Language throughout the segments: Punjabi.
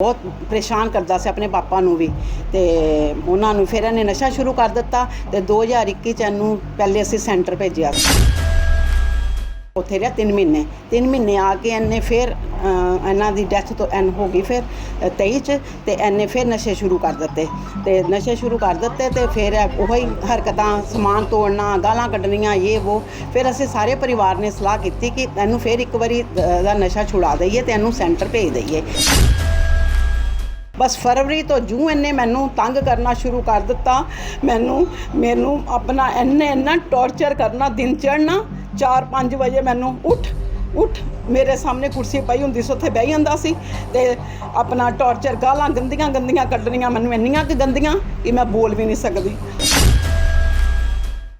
ਬਹੁਤ ਪਰੇਸ਼ਾਨ ਕਰਦਾ ਸੀ ਆਪਣੇ ਪਾਪਾ ਨੂੰ ਵੀ ਤੇ ਉਹਨਾਂ ਨੂੰ ਫਿਰ ਇਹਨੇ ਨਸ਼ਾ ਸ਼ੁਰੂ ਕਰ ਦਿੱਤਾ ਤੇ 2021 ਚ ਇਹਨੂੰ ਪਹਿਲੇ ਅਸੀਂ ਸੈਂਟਰ ਭੇਜਿਆ ਉੱਥੇ ਰਿਹਾ 3 ਮਹੀਨੇ। 3 ਮਹੀਨੇ ਆ ਕੇ ਇਹਨੇ ਫਿਰ ਅਹ, ਇਹਨਾਂ ਦੀ ਡੈਥ ਤੋਂ ਐਨ ਹੋ ਗਈ ਫਿਰ ਅ, 23 ਚ ਤੇ ਇਹਨੇ ਫਿਰ ਨਸ਼ੇ ਸ਼ੁਰੂ ਕਰ ਦਿੱਤੇ। ਤੇ ਨਸ਼ੇ ਸ਼ੁਰੂ ਕਰ ਦਿੱਤੇ ਤੇ ਫਿਰ ਇਹ ਉਹੀ ਹਰਕਤਾਂ ਸਮਾਨ ਤੋੜਨਾ ਗਾਲਾਂ ਕੱਢਣੀਆਂ ਇਹ ਉਹ ਫਿਰ ਅਸੀਂ ਸਾਰੇ ਪਰਿਵਾਰ ਨੇ ਸਲਾਹ ਕੀਤੀ ਕਿ ਇਹਨੂੰ ਫਿਰ ਇੱਕ ਵਾਰੀ ਅ, ਦਾ ਨਸ਼ਾ ਛੁਡਾ ਦਈਏ ਤੇ ਇਹਨੂੰ ਸੈਂਟਰ ਭੇਜ ਦਈਏ। ਬਸ ਫਰਵਰੀ ਤੋਂ ਜੂ ਇਹਨੇ ਮੈਨੂੰ ਤੰਗ ਕਰਨਾ ਸ਼ੁਰੂ ਕਰ ਦਿੱਤਾ। ਮੈਨੂੰ ਮੈਨੂੰ ਆਪਣਾ ਇੰਨੇ, ਇੰਨਾ ਟੌਰਚਰ ਕਰਨਾ, ਦਿਨ ਚੜ੍ਹਨਾ 4-5 ਵਜੇ ਮੈਨੂੰ ਉੱਠ ਉੱਠ, ਮੇਰੇ ਸਾਹਮਣੇ ਕੁਰਸੀ ਪਈ ਹੁੰਦੀ ਸੀ, ਉੱਥੇ ਬਹਿ ਜਾਂਦਾ ਸੀ ਤੇ ਆਪਣਾ ਟੌਰਚਰ ਗਾਲਾਂ ਗੰਦੀਆਂ ਗੰਦੀਆਂ ਕੱਢਣੀਆਂ, ਮੈਨੂੰ ਇੰਨੀਆਂ ਕਿ ਗੰਦੀਆਂ ਕਿ ਮੈਂ ਬੋਲ ਵੀ ਨਹੀਂ ਸਕਦੀ।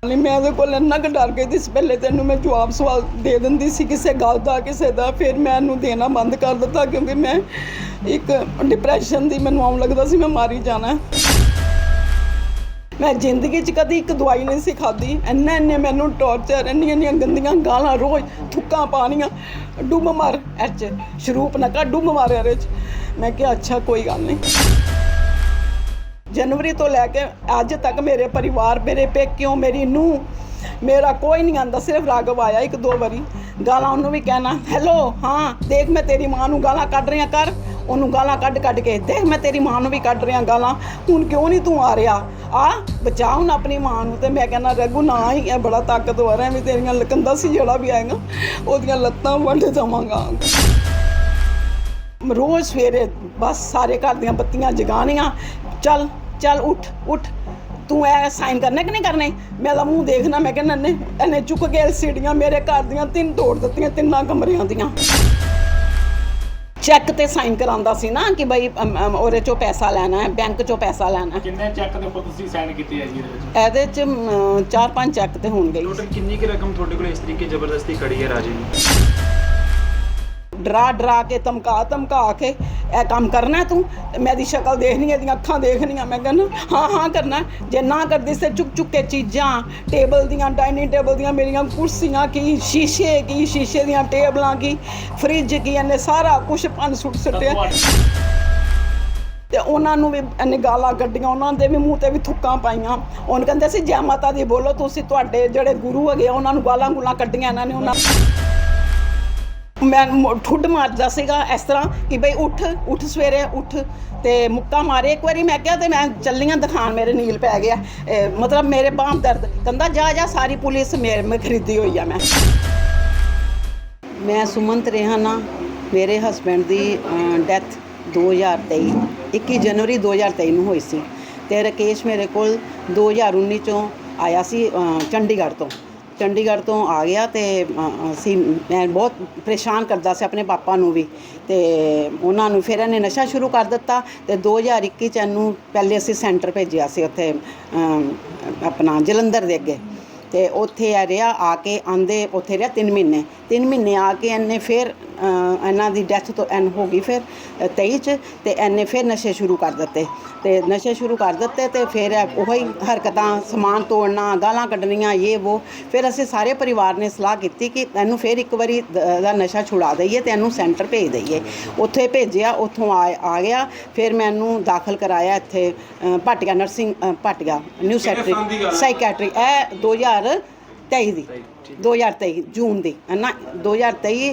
ਨਹੀਂ, ਮੈਂ ਉਹਦੇ ਕੋਲ ਇੰਨਾ ਕੁ ਡਰ ਗਈ ਸੀ, ਪਹਿਲੇ ਤੈਨੂੰ ਮੈਂ ਜਵਾਬ ਸਵਾਲ ਦੇ ਦਿੰਦੀ ਸੀ ਕਿਸੇ ਗੱਲ ਦਾ, ਕਿਸੇ ਦਾ, ਫਿਰ ਮੈਂ ਇਹਨੂੰ ਦੇਣਾ ਬੰਦ ਕਰ ਦਿੱਤਾ ਕਿਉਂਕਿ ਮੈਂ ਇੱਕ ਡਿਪਰੈਸ਼ਨ ਦੀ ਮੈਨੂੰ ਆਉਣ ਲੱਗਦਾ ਸੀ ਮੈਂ ਮਾਰੀ ਜਾਣਾ। ਮੈਂ ਜ਼ਿੰਦਗੀ 'ਚ ਕਦੀ ਇੱਕ ਦਵਾਈ ਨਹੀਂ ਸੀ ਖਾਧੀ, ਇੰਨਾ ਇੰਨੇ ਮੈਨੂੰ ਟੌਰਚਰ ਇੰਨੀਆਂ ਇੰਨੀਆਂ ਗੰਦੀਆਂ ਗਾਲਾਂ ਰੋਜ਼ ਥੁੱਕਾਂ ਪਾਣੀਆਂ ਡੁੱਬ ਮਾਰ ਇਹ ਸ਼ਰੂਪ ਨਾ ਕਾ ਡੁੱਬ ਮਾਰ ਇਹਦੇ 'ਚ ਮੈਂ ਕਿਹਾ, ਅੱਛਾ, ਕੋਈ ਗੱਲ ਨਹੀਂ। ਜਨਵਰੀ ਤੋਂ ਲੈ ਕੇ ਅੱਜ ਤੱਕ ਮੇਰੇ ਪਰਿਵਾਰ, ਮੇਰੇ ਪੇਕਿਓ, ਮੇਰੀ ਨੂੰ ਮੇਰਾ ਕੋਈ ਨਹੀਂ ਆਂਦਾ, ਸਿਰਫ ਰਾਘਵ ਆਇਆ ਇੱਕ ਦੋ ਵਾਰੀ। ਗਾਲਾਂ ਉਹਨੂੰ ਵੀ ਕਹਿਣਾ ਹੈਲੋ ਹਾਂ, ਦੇਖ ਮੈਂ ਤੇਰੀ ਮਾਂ ਨੂੰ ਗਾਲਾਂ ਕੱਢ ਰਿਹਾ, ਕਰ। ਉਹਨੂੰ ਗਾਲਾਂ ਕੱਢ ਕੱਢ ਕੇ, ਦੇਖ ਮੈਂ ਤੇਰੀ ਮਾਂ ਨੂੰ ਵੀ ਕੱਢ ਰਿਹਾ ਗਾਲਾਂ। ਹੁਣ ਕਿਉਂ ਨਹੀਂ ਤੂੰ ਆ ਰਿਹਾ? ਆ, ਬਚਾ ਹੁਣ ਆਪਣੀ ਮਾਂ ਨੂੰ। ਤੇ ਮੈਂ ਕਹਿੰਦਾ, ਰਘੂ, ਨਾ ਹੀ, ਇਹ ਬੜਾ ਤਾਕਤਵਰ ਹੈ ਵੀ ਤੇਰੀਆਂ ਲਕੰਦਾ ਸੀ ਜਿਹੜਾ ਵੀ ਆਏਗਾ, ਉਹਦੀਆਂ ਲੱਤਾਂ ਵੱਢ ਜਾਵਾਂਗਾ ਰੋਜ਼ ਸਵੇਰੇ ਬਸ ਸਾਰੇ ਘਰ ਦੀਆਂ ਬੱਤੀਆਂ ਜਗਾਣੀਆਂ ਚੱਲ ਚੱਲ ਉੱਠ ਉੱਠ। ਤੂੰ ਐ ਸਾਈਨ ਕਰਨਾ ਕਿ ਨਹੀਂ ਕਰਨੇ? ਮੈਂ ਤਾਂ ਮੂੰਹ ਦੇਖਣਾ ਮੈਂ ਕਹਿੰਦਾ ਨੇ ਇਹਨੇ ਚੁੱਕ ਕੇ ਐਲਸੀਡੀਆਂ ਮੇਰੇ ਘਰ ਦੀਆਂ ਤਿੰਨ ਤੋੜ ਦਿੱਤੀਆਂ ਤਿੰਨਾਂ ਕਮਰਿਆਂ ਦੀਆਂ। ਚੈੱਕ ਤੇ ਸਾਈਨ ਕਰਾਉਂਦਾ ਸੀ ਨਾ ਕਿ ਬਈ ਅਮ, ਅਮ, ਉਹਦੇ ਚੋਂ ਪੈਸਾ ਲੈਣਾ ਹੈ ਬੈਂਕ ਚੋਂ ਪੈਸਾ ਲੈਣਾ ਹੈ। ਕਿੰਨੇ ਚੈੱਕ ਦੇ ਉੱਪਰ ਤੁਸੀਂ ਸਾਈਨ ਕੀਤੇ ਆ ਜੀ ਇਹਦੇ ਵਿੱਚ? ਇਹਦੇ ਚ ਅਮ, ਚਾਰ ਪੰਜ ਚੈੱਕ ਤੇ ਹੋਣਗੇ ਟੋਟਲ ਕਿੰਨੀ ਕੁ ਰਕਮ ਤੁਹਾਡੇ ਕੋਲ ਇਸ ਤਰੀਕੇ ਜ਼ਬਰਦਸਤੀ ਖੜੀ ਹੈ ਰਾਜੇ ਨੂੰ ਡਰਾ ਡਰਾ ਕੇ ਧਮਕਾ ਧਮਕਾ ਕੇ ਇਹ ਕੰਮ ਕਰਨਾ ਤੂੰ? ਤੇ ਮੈਂ ਦੀ ਸ਼ਕਲ ਦੇਖਣੀ ਇਹਦੀਆਂ ਅੱਖਾਂ ਦੇਖਣੀਆਂ। ਮੈਂ ਕਹਿੰਦਾ ਹਾਂ ਹਾਂ ਕਰਨਾ। ਜੇ ਨਾ ਕਰਦੀ ਤੇ ਚੁੱਕ ਚੁੱਕ ਕੇ ਚੀਜ਼ਾਂ ਟੇਬਲ ਦੀਆਂ ਡਾਈਨਿੰਗ ਟੇਬਲ ਦੀਆਂ ਮੇਰੀਆਂ ਕੁਰਸੀਆਂ ਕੀ ਸ਼ੀਸ਼ੇ ਕੀ ਸ਼ੀਸ਼ੇ ਦੀਆਂ ਟੇਬਲਾਂ ਕੀ ਫ੍ਰਿਜ ਕੀ ਇਹਨੇ ਸਾਰਾ ਕੁਝ ਭੰਨ ਸੁੱਟ ਸੁੱਟਿਆ। ਤੇ ਉਹਨਾਂ ਨੂੰ ਵੀ ਇਹਨੇ ਗਾਲਾਂ ਕੱਢੀਆਂ ਉਹਨਾਂ ਦੇ ਵੀ ਮੂੰਹ ਤੇ ਵੀ ਥੁੱਕਾਂ ਪਾਈਆਂ। ਉਹਨ ਕਹਿੰਦੇ ਸੀ ਜੈ ਮਾਤਾ ਦੀ ਬੋਲੋ ਤੁਸੀਂ ਤੁਹਾਡੇ ਜਿਹੜੇ ਗੁਰੂ ਹੈਗੇ ਆ, ਉਹਨਾਂ ਨੂੰ ਗਾਲਾਂ ਗੁਲਾਂ ਕੱਢੀਆਂ ਇਹਨਾਂ ਨੇ ਉਹਨਾਂ ਮੈਂ ਮ- ਠੁੱਡ ਮਾਰਦਾ ਸੀਗਾ ਇਸ ਤਰ੍ਹਾਂ ਕਿ ਬਈ ਉੱਠ ਉੱਠ ਸਵੇਰੇ ਉੱਠ ਤੇ ਮੁੱਕਾ ਮਾਰੇ। ਇੱਕ ਵਾਰੀ ਮੈਂ ਕਿਹਾ ਤੇ ਮੈਂ ਚੱਲੀਆਂ ਦਿਖਾਣ ਮੇਰੇ ਨੀਲ ਪੈ ਗਿਆ। ਇਹ ਮਤਲਬ ਮੇਰੇ ਬਾਂਹ ਦਰਦ। ਕਹਿੰਦਾ ਜਾ ਜਾ ਸਾਰੀ ਪੁਲਿਸ ਮੇਰੇ ਮੈਂ ਖਰੀਦੀ ਹੋਈ ਆ ਮੈਂ। ਮੈਂ ਸੁਮਨਤ ਰੇਹਾਨਾ ਮੇਰੇ ਹਸਬੰਡ ਦੀ ਡੈਥ 2023 21 ਜਨਵਰੀ 2023 ਨੂੰ ਹੋਈ ਸੀ। ਤੇ ਰਕੇਸ਼ ਮੇਰੇ ਕੋਲ 2019 ਚੋਂ ਆਇਆ ਸੀ ਅ, ਚੰਡੀਗੜ੍ਹ ਤੋਂ। ਚੰਡੀਗੜ੍ਹ ਤੋਂ ਆ ਗਿਆ ਤੇ ਅਸੀਂ, ਮੈਂ ਬਹੁਤ ਪਰੇਸ਼ਾਨ ਕਰਦਾ ਸੀ ਆਪਣੇ ਪਾਪਾ ਨੂੰ ਵੀ ਤੇ ਉਹਨਾਂ ਨੂੰ ਫਿਰ ਇਹਨੇ ਨਸ਼ਾ ਸ਼ੁਰੂ ਕਰ ਦਿੱਤਾ ਤੇ 2021 ਚ ਇਹਨੂੰ ਪਹਿਲੇ ਅਸੀਂ ਸੈਂਟਰ ਭੇਜਿਆ ਸੀ ਉੱਥੇ ਆਪਣਾ ਜਲੰਧਰ ਦੇ ਅੱਗੇ ਤੇ ਉੱਥੇ ਆ ਰਿਹਾ ਆ ਕੇ ਆਂਦੇ, ਉੱਥੇ ਰਿਹਾ 3 ਮਹੀਨੇ 3 ਮਹੀਨੇ ਆ ਕੇ ਇਹਨੇ ਫਿਰ ਇਹਨਾਂ ਦੀ ਡੈਥ ਤੋਂ ਐਨ ਹੋ ਗਈ ਫਿਰ ਅ, 23 ਚ ਤੇ ਇਹਨੇ ਫਿਰ ਨਸ਼ੇ ਸ਼ੁਰੂ ਕਰ ਦਿੱਤੇ। ਤੇ ਨਸ਼ੇ ਸ਼ੁਰੂ ਕਰ ਦਿੱਤੇ ਤੇ ਫਿਰ ਉਹੀ ਹਰਕਤਾਂ ਸਮਾਨ ਤੋੜਨਾ ਗਾਲਾਂ ਕੱਢਣੀਆਂ ਇਹ ਉਹ ਫਿਰ ਅਸੀਂ ਸਾਰੇ ਪਰਿਵਾਰ ਨੇ ਸਲਾਹ ਕੀਤੀ ਕਿ ਇਹਨੂੰ ਫਿਰ ਇੱਕ ਵਾਰੀ ਦ- ਨਸ਼ਾ ਛੁਡਾ ਦਈਏ ਤੇ ਇਹਨੂੰ ਸੈਂਟਰ ਭੇਜ ਦਈਏ। ਉੱਥੇ ਭੇਜਿਆ ਉੱਥੋਂ ਆ ਆ ਗਿਆ। ਫਿਰ ਮੈਂ ਇਹਨੂੰ ਦਾਖਲ ਕਰਾਇਆ ਇੱਥੇ Bhatia nursing Bhatia new secretary psychiatry ਇਹ 2023 ਦੀ 2023 ਜੂਨ ਦੀ। ਹੈ ਨਾ? 2023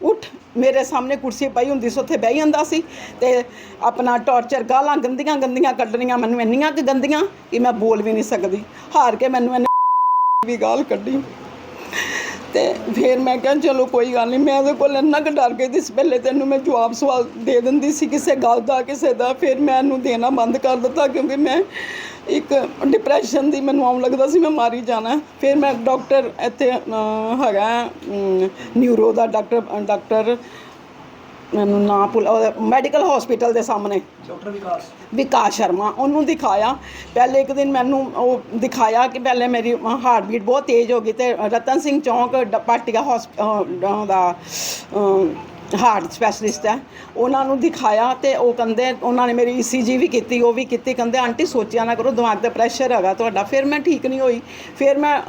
ਉੱਠ, ਮੇਰੇ ਸਾਹਮਣੇ ਕੁਰਸੀ ਪਈ ਹੁੰਦੀ ਸੀ, ਉੱਥੇ ਬਹਿ ਜਾਂਦਾ ਸੀ ਤੇ ਆਪਣਾ ਟੌਰਚਰ ਗਾਲਾਂ ਗੰਦੀਆਂ ਗੰਦੀਆਂ ਕੱਢਣੀਆਂ, ਮੈਨੂੰ ਇੰਨੀਆਂ ਕਿ ਗੰਦੀਆਂ ਕਿ ਮੈਂ ਬੋਲ ਵੀ ਨਹੀਂ ਸਕਦੀ। ਹਾਰ ਕੇ ਮੈਨੂੰ ਇਹਨੇ ਵੀ ਗਾਲ ਕੱਢੀ। ਤੇ ਫਿਰ ਮੈਂ ਕਿਹਾ ਚਲੋ ਕੋਈ ਗੱਲ ਨਹੀਂ, ਮੈਂ ਉਹਦੇ ਕੋਲ ਇੰਨਾ ਕੁ ਡਰ ਗਈ ਸੀ, ਪਹਿਲੇ ਤੈਨੂੰ ਮੈਂ ਜਵਾਬ ਸਵਾਲ ਦੇ ਦਿੰਦੀ ਸੀ ਕਿਸੇ ਗੱਲ ਦਾ, ਕਿਸੇ ਦਾ, ਫਿਰ ਮੈਂ ਇਹਨੂੰ ਦੇਣਾ ਬੰਦ ਕਰ ਦਿੱਤਾ ਕਿਉਂਕਿ ਮੈਂ ਇੱਕ ਡਿਪਰੈਸ਼ਨ ਦੀ ਮੈਨੂੰ ਆਉਣ ਲੱਗਦਾ ਸੀ ਮੈਂ ਮਾਰੀ ਜਾਣਾ। ਫਿਰ ਮੈਂ ਡਾਕਟਰ ਇੱਥੇ ਹੈਗਾ ਨਿਊਰੋ ਦਾ ਡਾਕਟਰ ਡਾਕਟਰ ਮੈਨੂੰ ਨਾ ਭੁੱਲ ਮੈਡੀਕਲ ਹਸਪੀਟਲ ਦੇ ਸਾਹਮਣੇ। ਡਾਕਟਰ ਵਿਕਾਸ। ਵਿਕਾਸ ਸ਼ਰਮਾ ਉਹਨੂੰ ਦਿਖਾਇਆ। ਪਹਿਲੇ ਇੱਕ ਦਿਨ ਮੈਨੂੰ ਉਹ ਦਿਖਾਇਆ ਕਿ ਪਹਿਲੇ ਮੇਰੀ ਹਾਰਟ ਬੀਟ ਬਹੁਤ ਤੇਜ਼ ਹੋ ਗਈ ਤੇ ਰਤਨ ਸਿੰਘ ਚੌਂਕ ਪਾਟਿਕਾ ਹਸਪੀਟਲ ਦਾ ਹਾਰਟ ਸਪੈਸ਼ਲਿਸਟ ਹੈ। ਉਹਨਾਂ ਨੂੰ ਦਿਖਾਇਆ ਤੇ ਉਹ ਕਹਿੰਦੇ ਉਹਨਾਂ ਨੇ ਮੇਰੀ ਈਸੀਜੀ ਵੀ ਕੀਤੀ, ਉਹ ਵੀ ਕੀਤੀ, ਕਹਿੰਦੇ, ਆਂਟੀ, ਸੋਚਿਆ ਨਾ ਕਰੋ, ਦਿਮਾਗ ਤੇ ਪ੍ਰੈਸ਼ਰ ਹੈਗਾ ਤੁਹਾਡਾ। ਫਿਰ ਮੈਂ ਠੀਕ ਨਹੀਂ ਹੋਈ। ਫਿਰ ਮੈਂ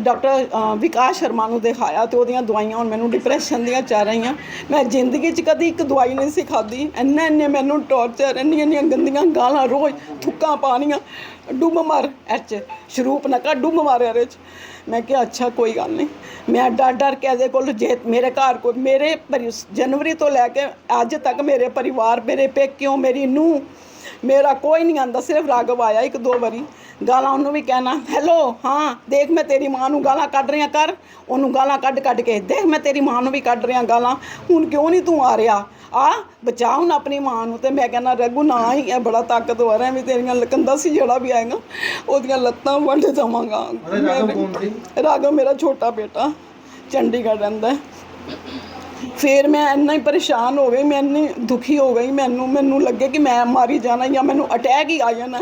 ਡਾਕਟਰ ਵਿਕਾਸ ਸ਼ਰਮਾ ਨੂੰ ਦਿਖਾਇਆ ਤੇ ਉਹਦੀਆਂ ਦਵਾਈਆਂ ਹੁਣ ਮੈਨੂੰ ਡਿਪਰੈਸ਼ਨ ਦੀਆਂ ਚੱਲ ਰਹੀਆਂ। ਮੈਂ ਜ਼ਿੰਦਗੀ 'ਚ ਕਦੀ ਇੱਕ ਦਵਾਈ ਨਹੀਂ ਸੀ ਖਾਧੀ। ਇੰਨੇ ਇੰਨੇ ਮੈਨੂੰ ਟੌਰਚਰ ਇੰਨੀਆਂ ਇੰਨੀਆਂ ਗੰਦੀਆਂ ਗਾਲਾਂ ਰੋਜ਼ ਥੁੱਕਾਂ ਪਾਣੀਆਂ ਡੁੱਬ ਮਰ, ਐਚ, ਸ਼ਰੂਪ ਨਾ ਕਰ ਡੁੱਬ ਮਾਰ ਇਹਦੇ 'ਚ। ਮੈਂ ਕਿਹਾ, ਅੱਛਾ, ਕੋਈ ਗੱਲ ਨਹੀਂ। ਮੈਂ ਡਰ ਡਰ ਕੇ ਇਹਦੇ ਕੋਲ ਜੇ ਮੇਰੇ ਘਰ ਕੋਈ, ਮੇਰੇ ਪਰਿ- ਜਨਵਰੀ ਤੋਂ ਲੈ ਕੇ ਅੱਜ ਤੱਕ ਮੇਰੇ ਪਰਿਵਾਰ ਮੇਰੇ ਪੇਕਿਓ ਮੇਰੀ ਨੂੰਹ ਮੇਰਾ ਕੋਈ ਨਹੀਂ ਆਂਦਾ ਸਿਰਫ ਰਾਘਵ ਆਇਆ ਇੱਕ ਦੋ ਵਾਰੀ। ਗਾਲਾਂ ਉਹਨੂੰ ਵੀ ਕਹਿਣਾ ਹੈਲੋ ਹਾਂ ਦੇਖ ਮੈਂ ਤੇਰੀ ਮਾਂ ਨੂੰ ਗਾਲਾਂ ਕੱਢ ਰਿਆਂ ਕਰ। ਉਹਨੂੰ ਗਾਲਾਂ ਕੱਢ ਕੱਢ ਕੇ ਦੇਖ ਮੈਂ ਤੇਰੀ ਮਾਂ ਨੂੰ ਵੀ ਕੱਢ ਰਿਆਂ ਗਾਲਾਂ ਹੁਣ ਕਿਉਂ ਨਹੀਂ ਤੂੰ ਆ ਰਿਹਾ? ਆ ਬਚਾ ਹੁਣ ਆਪਣੀ ਮਾਂ ਨੂੰ। ਤੇ ਮੈਂ ਕਹਿੰਦਾ ਰਘੂ ਨਾ ਹੀ ਇਹ ਬੜਾ ਤਾਕਤਵਰ ਹੈ ਵੀ ਤੇਰੀਆਂ ਲਕੰਦਾ ਸੀ ਜਿਹੜਾ ਵੀ ਆਏਗਾ ਉਹਦੀਆਂ ਲੱਤਾਂ ਵੱਢ ਜਾਵਾਂਗਾ। ਰਾਘਵ ਮੇਰਾ ਛੋਟਾ ਬੇਟਾ ਚੰਡੀਗੜ੍ਹ ਰਹਿੰਦਾ ਹੈ। ਫਿਰ ਮੈਂ ਇੰਨਾ ਹੀ ਪਰੇਸ਼ਾਨ ਹੋ ਗਈ, ਮੈਂ ਇੰਨੀ ਦੁਖੀ ਹੋ ਗਈ, ਮੈਨੂੰ ਮੈਨੂੰ ਲੱਗੇ ਕਿ ਮੈਂ ਮਾਰੀ ਜਾਣਾ ਜਾਂ ਮੈਨੂੰ ਅਟੈਕ ਹੀ ਆ ਜਾਣਾ।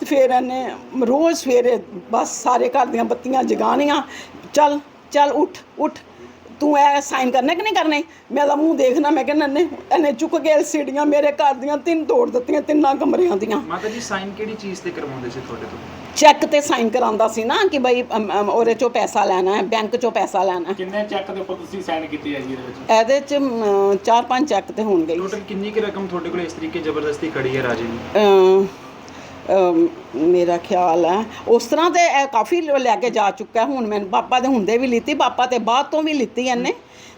ਤੇ ਫਿਰ ਇਹਨੇ ਰੋਜ਼ ਸਵੇਰੇ ਬਸ ਸਾਰੇ ਘਰ ਦੀਆਂ ਬੱਤੀਆਂ ਜਗਾਉਣੀਆਂ। ਚੱਲ ਚੱਲ ਉੱਠ ਉੱਠ। ਤੂੰ ਇਹ ਸਾਈਨ ਕਰਨੇ ਕਿ ਨਹੀਂ ਕਰਨੇ ਮੈਂ ਤਾਂ ਮੂੰਹ ਦੇਖਣਾ ਮੈਂ ਕਹਿੰਦਾ ਨੇ ਇਹਨੇ ਚੁੱਕ ਕੇ ਐਲਸੀਡੀਆਂ ਮੇਰੇ ਘਰ ਦੀਆਂ ਤਿੰਨ ਤੋੜ ਦਿੱਤੀਆਂ ਤਿੰਨਾਂ ਕਮਰਿਆਂ ਦੀਆਂ। ਮਾਤਾ ਜੀ ਸਾਈਨ ਕਿਹੜੀ ਚੀਜ਼ ਤੇ ਕਰਵਾਉਂਦੇ ਸੀ ਤੁਹਾਡੇ ਤੋਂ? ਚੈੱਕ ਤੇ ਸਾਈਨ ਕਰਾਉਂਦਾ ਸੀ ਨਾ ਕਿ ਬਈ ਅਮ, ਅਮ, ਉਹਦੇ ਚੋਂ ਪੈਸਾ ਲੈਣਾ ਹੈ ਬੈਂਕ ਚੋਂ ਪੈਸਾ ਲੈਣਾ ਹੈ। ਕਿੰਨੇ ਚੈੱਕ ਦੇ ਉੱਪਰ ਤੁਸੀਂ ਸਾਈਨ ਕੀਤੇ ਆ ਜੀ ਇਹਦੇ ਵਿੱਚ? ਇਹਦੇ ਚ ਅਮ, ਚਾਰ ਪੰਜ ਚੈੱਕ ਤੇ ਹੋਣਗੇ ਹੀ। ਟੋਟਲ ਕਿੰਨੀ ਕੁ ਰਕਮ ਤੁਹਾਡੇ ਕੋਲ ਇਸ ਤਰੀਕੇ ਜ਼ਬਰਦਸਤੀ ਖੜੀ ਹੈ ਰਾਜੇ ਜੀ ਅਮ, ਮੇਰਾ ਖਿਆਲ ਹੈ। ਉਸ ਤਰ੍ਹਾਂ ਤੇ ਇਹ ਕਾਫੀ ਲੈ ਕੇ ਜਾ ਚੁੱਕਾ। ਹੁਣ ਮੈਂ ਪਾਪਾ ਦੇ ਹੁੰਦੇ ਵੀ ਲਿੱਤੀ ਪਾਪਾ ਤੇ ਬਾਅਦ ਤੋਂ ਵੀ ਲਿੱਤੀ ਇਹਨੇ।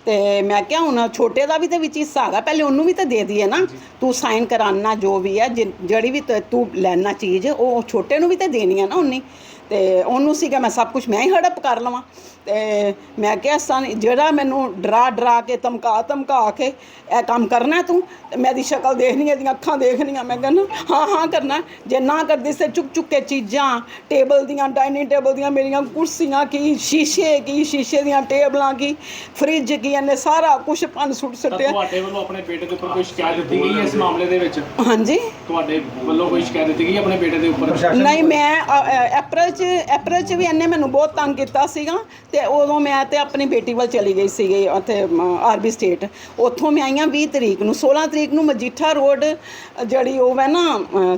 ਤੇ ਮੈਂ ਕਿਹਾ ਹੁਣ ਛੋਟੇ ਦਾ ਵੀ ਤੇ ਵਿੱਚ ਹਿੱਸਾ ਹੈਗਾ ਪਹਿਲੇ ਉਹਨੂੰ ਵੀ ਤਾਂ ਦੇ ਦਈਏ ਨਾ। ਤੂੰ ਸਾਈਨ ਕਰਾਨਾ ਜੋ ਵੀ ਹੈ ਜਿਹੜੀ ਵੀ ਤ- ਤੂੰ ਲੈਣਾ ਚੀਜ਼ ਉਹ ਛੋਟੇ ਨੂੰ ਵੀ ਤਾਂ ਦੇਣੀ ਹੈ ਨਾ ਉਹਨੇ। ਤੇ ਉਹਨੂੰ ਸੀਗਾ ਮੈਂ ਸਭ ਕੁਝ ਮੈਂ ਹੀ ਹੜਪ ਕਰ ਲਵਾਂ। ਤੇ ਮੈਂ ਕਿਹਾ ਸਨ ਜਿਹੜਾ ਮੈਨੂੰ ਡਰਾ ਡਰਾ ਕੇ ਧਮਕਾ ਧਮਕਾ ਕੇ ਇਹ ਕੰਮ ਕਰਨਾ ਤੂੰ ਤੇ ਮੈਂ ਦੀ ਸ਼ਕਲ ਦੇਖਣੀ ਇਹਦੀਆਂ ਅੱਖਾਂ ਦੇਖਣੀਆਂ। ਮੈਂ ਕਹਿੰਦਾ ਹਾਂ ਹਾਂ ਕਰਨਾ। ਜੇ ਨਾ ਕਰਦੀ ਤੇ ਚੁੱਕ ਚੁੱਕ ਕੇ ਚੀਜ਼ਾਂ ਟੇਬਲ ਦੀਆਂ ਡਾਈਨਿੰਗ ਟੇਬਲ ਦੀਆਂ ਮੇਰੀਆਂ ਕੁਰਸੀਆਂ ਕੀ ਸ਼ੀਸ਼ੇ ਕੀ ਸ਼ੀਸ਼ੇ ਦੀਆਂ ਟੇਬਲਾਂ ਕੀ ਫ੍ਰਿਜ ਕੀ ਇਹਨੇ ਸਾਰਾ ਕੁਝ ਭੰਨ ਸੁੱਟ ਸੁੱਟਿਆ। ਤੁਹਾਡੇ ਵੱਲੋਂ ਆਪਣੇ ਬੇਟੇ ਦੇ ਉੱਪਰ ਕੋਈ ਸ਼ਿਕਾਇਤ ਦਿੱਤੀ ਗਈ ਹੈ ਇਸ ਮਾਮਲੇ ਦੇ ਵਿੱਚ? ਹਾਂਜੀ। ਤੁਹਾਡੇ ਵੱਲੋਂ ਕੋਈ ਸ਼ਿਕਾਇਤ ਦਿੱਤੀ ਗਈ ਆਪਣੇ ਬੇਟੇ ਦੇ ਉੱਪਰ? ਨਹੀਂ ਮੈਂ ਅ, ਅ, ਅਪ੍ਰੈਲ ਚ ਅਪ੍ਰੈਲ ਚ ਵੀ ਇਹਨੇ ਮੈਨੂੰ ਬਹੁਤ ਤੰਗ ਕੀਤਾ ਸੀਗਾ ਤੇ ਉਦੋਂ ਮੈਂ ਤੇ ਆਪਣੀ ਬੇਟੀ ਵੱਲ ਚਲੀ ਗਈ ਸੀਗੀ ਉੱਥੇ ਆਰਬੀ ਸਟੇਟ ਉੱਥੋਂ ਮੈਂ ਆਈਆਂ 20 ਤਰੀਕ ਨੂੰ 16 ਤਰੀਕ ਨੂੰ ਮਜੀਠਾ ਰੋਡ ਜਿਹੜੀ ਉਹ ਹੈ ਨਾ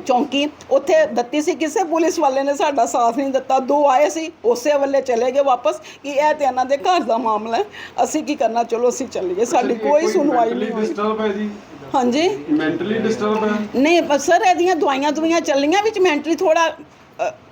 ਚੌਂਕੀ ਉੱਥੇ ਦਿੱਤੀ ਸੀ ਕਿਸੇ ਪੁਲਿਸ ਵਾਲੇ ਨੇ ਸਾਡਾ ਸਾਥ ਨਹੀਂ ਦਿੱਤਾ। ਦੋ ਆਏ ਸੀ ਉਸੇ ਵੱਲੇ ਚਲੇ ਗਏ ਵਾਪਸ ਕਿ ਇਹ ਤੇ ਇਹਨਾਂ ਦੇ ਘਰ ਦਾ ਮਾਮਲਾ ਹੈ। ਅਸੀਂ ਕੀ ਕਰਨਾ? ਚਲੋ ਅਸੀਂ ਚੱਲੀਏ ਸਾਡੀ ਕੋਈ ਸੁਣਵਾਈ ਨਹੀਂ ਹੋਈ। ਡਿਸਟਰਬ ਹੈ ਜੀ? ਹਾਂਜੀ? ਮੈਂਟਲੀ ਡਿਸਟਰਬ ਹੈ? ਨਹੀਂ ਪਰ ਸਰ ਇਹਦੀਆਂ ਦਵਾਈਆਂ ਦਵਾਈਆਂ ਚੱਲੀਆਂ ਵਿੱਚ ਮੈਂਟਲੀ ਥੋੜਾ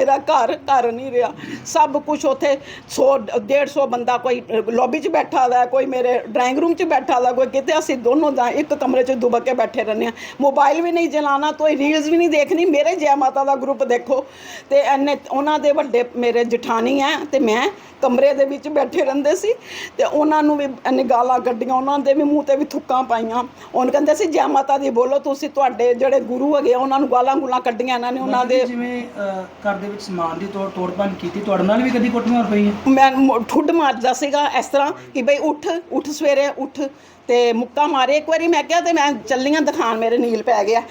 ਮੇਰਾ ਘਰ ਘਰ ਨਹੀਂ ਰਿਹਾ। ਸਭ ਕੁਝ ਉੱਥੇ 100 150 ਬੰਦਾ ਕੋਈ ਲੌਬੀ 'ਚ ਬੈਠਾ ਦਾ ਕੋਈ ਮੇਰੇ ਡਰਾਇੰਗ ਰੂਮ 'ਚ ਬੈਠਾ ਦਾ ਕੋਈ ਕਿਤੇ ਅਸੀਂ ਦੋਨੋਂ ਦਾ ਇੱਕ ਕਮਰੇ 'ਚ ਦੁਬਕ ਕੇ ਬੈਠੇ ਰਹਿੰਦੇ ਆ ਮੋਬਾਈਲ ਵੀ ਨਹੀਂ ਚਲਾਉਣਾ ਕੋਈ ਰੀਲਸ ਵੀ ਨਹੀਂ ਦੇਖਣੀ ਮੇਰੇ ਜੈ ਮਾਤਾ ਦਾ ਗਰੁੱਪ ਦੇਖੋ। ਤੇ ਐਨੇ ਉਹਨਾਂ ਦੇ ਵੱਡੇ ਮੇਰੇ ਜਠਾਣੀ ਹੈ ਤੇ ਮੈਂ ਕਮਰੇ ਦੇ ਵਿੱਚ ਬੈਠੇ ਰਹਿੰਦੇ ਸੀ। ਤੇ ਉਹਨਾਂ ਨੂੰ ਵੀ ਐਨੇ ਗਾਲਾਂ ਕੱਢੀਆਂ ਉਹਨਾਂ ਦੇ ਵੀ ਮੂੰਹ ਤੇ ਵੀ ਥੁੱਕਾਂ ਪਾਈਆਂ। ਉਹਨ ਕਹਿੰਦੇ ਸੀ ਜੈ ਮਾਤਾ ਦੀ ਬੋਲੋ ਤੁਸੀਂ ਤੁਹਾਡੇ ਜਿਹੜੇ ਗੁਰੂ ਹੈਗੇ ਆ, ਉਹਨਾਂ ਨੂੰ ਗਾਲਾਂ ਗੁਲਾਂ ਕੱਢੀਆਂ ਇਹਨਾਂ ਨੇ ਉਹਨਾਂ ਦੇ ਜਿਵੇਂ ਅਹ, ਘਰ ਦੇ ਵਿੱਚ ਸਮਾਨ ਦੀ ਤੋੜ ਤੋੜਪਨ ਕੀਤੀ, ਤੁਹਾਡੇ ਨਾਲ ਵੀ ਕਦੀ ਕੁੱਟਮਾਰ ਪਈ ਹੈ? ਮੈਂ ਠੁੱਡ ਮਾਰਦਾ ਸੀਗਾ ਇਸ ਤਰ੍ਹਾਂ ਕਿ ਬਈ ਉੱਠ ਉੱਠ ਸਵੇਰੇ, ਉੱਠ। ਤੇ ਮੁੱਕਾ ਮਾਰੇ। ਇੱਕ ਵਾਰੀ ਮੈਂ ਕਿਹਾ ਤੇ ਮੈਂ ਚੱਲੀਆਂ ਦਿਖਾਣ ਮੇਰੇ ਨੀਲ ਪੈ ਗਿਆ।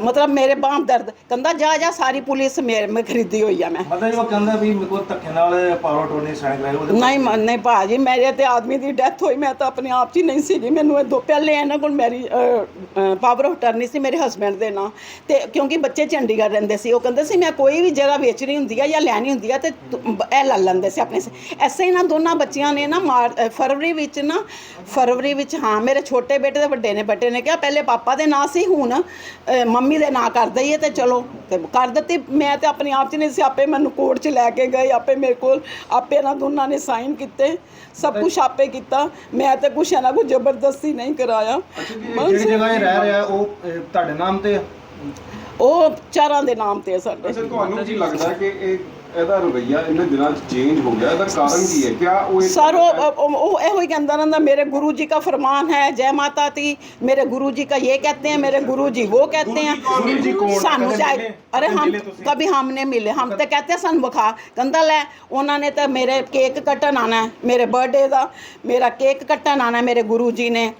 ਮਤਲਬ ਮੇਰੇ ਬਾਂਹ ਦਰਦ। ਕਹਿੰਦਾ ਜਾ ਜਾ ਸਾਰੀ ਪੁਲਿਸ ਮੇਰੇ ਮੈਂ ਖਰੀਦੀ ਹੋਈ ਆ ਮੈਂ। ਮਤਲਬ ਉਹ ਕਹਿੰਦਾ ਵੀ ਮੇਰੇ ਕੋਲ ਧੱਕੇ ਨਾਲ ਪਾਵਰ ਟੋਨੀ ਸਾਈਨ ਕਰਾਏ ਉਹਦੇ ਨਹੀਂ ਨਹੀਂ ਭਾਜੀ ਮੇਰੇ ਤੇ ਆਦਮੀ ਦੀ ਡੈਥ ਹੋਈ ਮੈਂ ਤਾਂ ਆਪਣੇ ਆਪ 'ਚ ਹੀ ਨਹੀਂ ਸੀਗੀ। ਮੈਨੂੰ ਇਹ ਦੋ ਪਹਿਲੇ ਇਹਨਾਂ ਕੋਲ ਮੇਰੀ ਪਾਵਰ ਆਫ ਅਟਰਨੀ ਸੀ ਮੇਰੇ ਹਸਬੰਡ ਦੇ ਨਾਂ। ਤੇ ਕਿਉਂਕਿ ਬੱਚੇ ਚੰਡੀਗੜ੍ਹ ਰਹਿੰਦੇ ਸੀ ਉਹ ਕਹਿੰਦੇ ਸੀ ਮੈਂ ਕੋਈ ਵੀ ਜਗ੍ਹਾ ਵੇਚਣੀ ਹੁੰਦੀ ਆ ਜਾਂ ਲੈਣੀ ਹੁੰਦੀ ਆ ਤੇ ਇਹ ਲੈ ਲੈਂਦੇ ਸੀ ਆਪਣੇ ਐਸੇ ਨਾ ਦੋਨਾਂ ਬੱਚਿਆਂ ਨੇ ਨਾ ਫਰਵਰੀ ਵਿੱਚ ਨਾ ਫਰਵਰੀ ਵਿੱਚ ਹਾਂ ਮੇਰੇ ਛੋਟੇ ਬੇਟੇ ਦੇ ਵੱਡੇ ਨੇ ਬੇਟੇ ਨੇ ਕਿਹਾ ਪਹਿਲੇ ਪਾਪਾ ਦੇ ਨਾਂ ਸੀ ਹੁਣ ਮੰਮੀ ਦੇ ਨਾਂ ਕਰ ਦਈਏ ਤੇ ਚਲੋ ਤੇ ਕਰ ਦਿੱਤੀ। ਮੈਂ ਤੇ ਆਪਣੇ ਆਪ 'ਚ ਨਹੀਂ ਸੀ ਆਪੇ ਮੈਨੂੰ ਕੋਰਟ 'ਚ ਲੈ ਕੇ ਗਏ ਆਪੇ ਮੇਰੇ ਕੋਲ ਆਪੇ ਇਹਨਾਂ ਦੋਨਾਂ ਨੇ ਸਾਈਨ ਕੀਤੇ ਸਭ ਕੁਝ ਆਪੇ ਕੀਤਾ। ਮੈਂ ਤੇ ਕੁਛ ਇਹਨਾਂ ਕੋ ਜ਼ਬਰਦਸਤੀ ਨਹੀਂ ਕਰਾਇਆ। ਜਿਹੜੀ ਜਗ੍ਹਾ ਇਹ ਰਹਿ ਰਿਹਾ ਉਹ ਤੁਹਾਡੇ ਨਾਮ ਤੇ? ਉਹ ਚਾਰਾਂ ਦੇ ਨਾਮ ਤੇ ਸਾਡੇ। ਤੁਹਾਨੂੰ ਕੀ ਲੱਗਦਾ ਕਿ ਇਹ ਇਹਦਾ ਰਵਈਆ ਇਹਨਾਂ ਦਿਨਾਂ 'ਚ ਚੇਂਜ ਹੋ ਗਿਆ। ਇਹਦਾ ਕਾਰਨ ਕੀ ਹੈ? ਕਿਆ ਉਹ ਸਰ ਉਹ ਉਹ ਇਹੋ ਹੀ ਕਹਿੰਦਾ ਰਹਿੰਦਾ ਮੇਰੇ ਗੁਰੂ ਜੀ ਦਾ ਫਰਮਾਨ ਹੈ ਜੈ ਮਾਤਾ ਦੀ ਮੇਰੇ ਗੁਰੂ ਜੀ ਦਾ ਇਹ ਕਹਤੇ ਹੈ ਮੇਰੇ ਗੁਰੂ ਜੀ ਉਹ ਕਹਤੇ ਹੈ ਸਾਨੂੰ ਚਾਹੀਏ ਅਰੇ ਹਮ ਕਭੀ ਹਮਨੇ ਮਿਲੇ। ਹਮ ਤਾਂ ਕਹਤੇ ਸਾਨੂੰ ਵਿਖਾ। ਕਹਿੰਦਾ ਲੈ ਉਹਨਾਂ ਨੇ ਤਾਂ ਮੇਰੇ ਕੇਕ ਕੱਟਣ ਆਣਾ ਮੇਰੇ ਬਰਥਡੇ ਦਾ। ਮੇਰਾ ਕੇਕ ਕੱਟਣ ਆਣਾ ਮੇਰੇ ਗੁਰੂ ਜੀ ਨੇ।